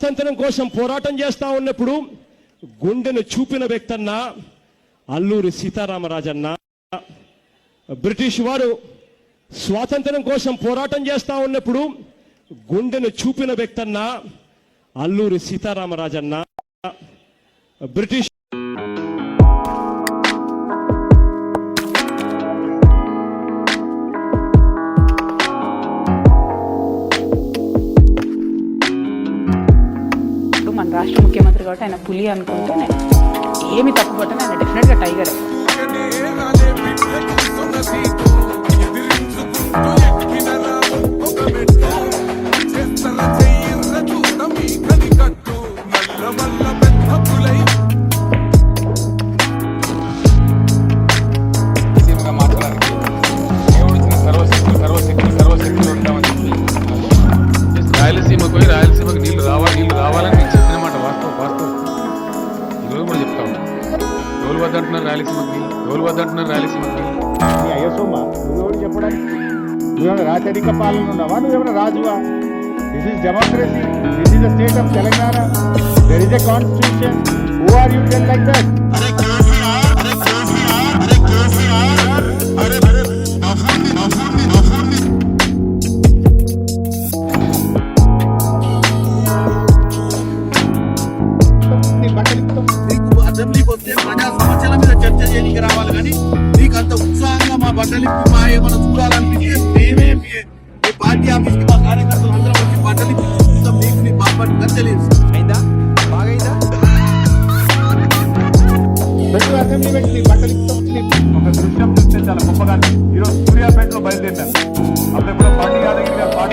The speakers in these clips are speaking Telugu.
స్వాతంత్రం కోసం పోరాటం చేస్తూ ఉన్నప్పుడు గుండెను చూపిన వ్యక్తన్న అల్లూరి సీతారామరాజన్న బ్రిటిష్ వారు స్వాతంత్రం కోసం పోరాటం చేస్తూ ఉన్నప్పుడు గుండెను చూపిన వ్యక్తన్న అల్లూరి సీతారామరాజన్న బ్రిటిష్ రాష్ట్ర ముఖ్యమంత్రి కాబట్టి ఆయన పులి అనుకుంటే నేను ఏమి తప్పు ఆయన డెఫినెట్గా టైగరే రాయలసీమకు? ఎవరు వద్దంటున్నారు రాయలసీమకు? నీళ్ళు నువ్వెవరు చెప్పడానికి నువ్వేమైనా రాచరిక పాలన ఉన్నావా? నువ్వేమైనా రాజువా? This is democracy this is the state of Telangana there is a constitution who are you tell like that బట్టలిప్పి మా ఏమైనా చూడాలనిపించే మేమే మీ మీ పార్టీ ఆఫీస్కి మా కార్యకర్తలు అందరం వచ్చి బట్టలిప్పి చూస్తాం నీకు నీ బాబు తెలియదు పెట్టు అసెంబ్లీ పెట్టి నీ బట్టలు నీ ఒక దృశ్యం చూస్తే చాలా గొప్పగా. ఈరోజు సూర్యాపేటలో బయలుదేరినారు. అప్పుడు ఎప్పుడో బండి యాదగిరి గారు పాట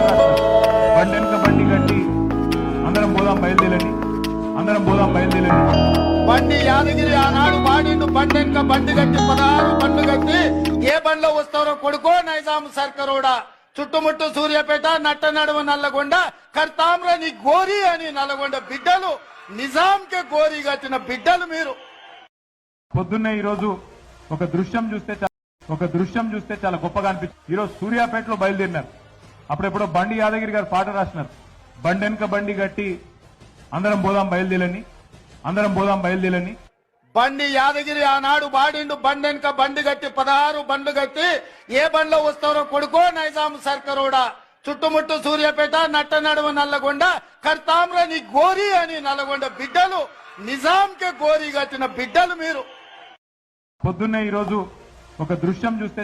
బండి వెనుక బండి కట్టి అందరం పోదాం బయలుదేరని అందరం పోదాం బయలుదేరని బండి యాదగిరి ఆనాడు పాడిండు. బండి వెనుక బండి కట్టి పదహారు బండ్లు కట్టి ఏ బండ్లో వస్తారో కొడుకో నైజాం సర్కరోడా. చుట్టుముట్టు సూర్యాపేట నట్ట నడుమ నల్లగొండ కర్తామ్ర నీ గోరి అని నల్లగొండ బిడ్డలు నిజాంకే గోరి కట్టిన బిడ్డలు మీరు. పొద్దున్నే ఈరోజు ఒక దృశ్యం చూస్తే ఒక దృశ్యం చూస్తే చాలా గొప్పగా అనిపించింది ఈరోజు సూర్యాపేటలో బయలుదేరినారు. అప్పుడెప్పుడో బండి యాదగిరి గారు పాట రాసినారు. బండి వెనుక బండి కట్టి అందరం పోదాం బయలుదేరని. అందరం పోదాం బయలుదేరని బండి యాదగిరి ఆనాడు బాడిండు బండి వెనుక బండి కట్టి పదహారు బండ్లు కట్టి ఏ బండ్లో వస్తారో కొడుకో నైజాం సర్కరోడా. చుట్టుముట్టు సూర్యాపేట నట్ట నడుమ నల్లగొండ కర్తామ్ర నీ గోరి అని నల్లగొండ బిడ్డలు నిజాంకే గోరి కట్టిన బిడ్డలు మీరు. పొద్దున్నే ఈరోజు ఒక దృశ్యం చూస్తే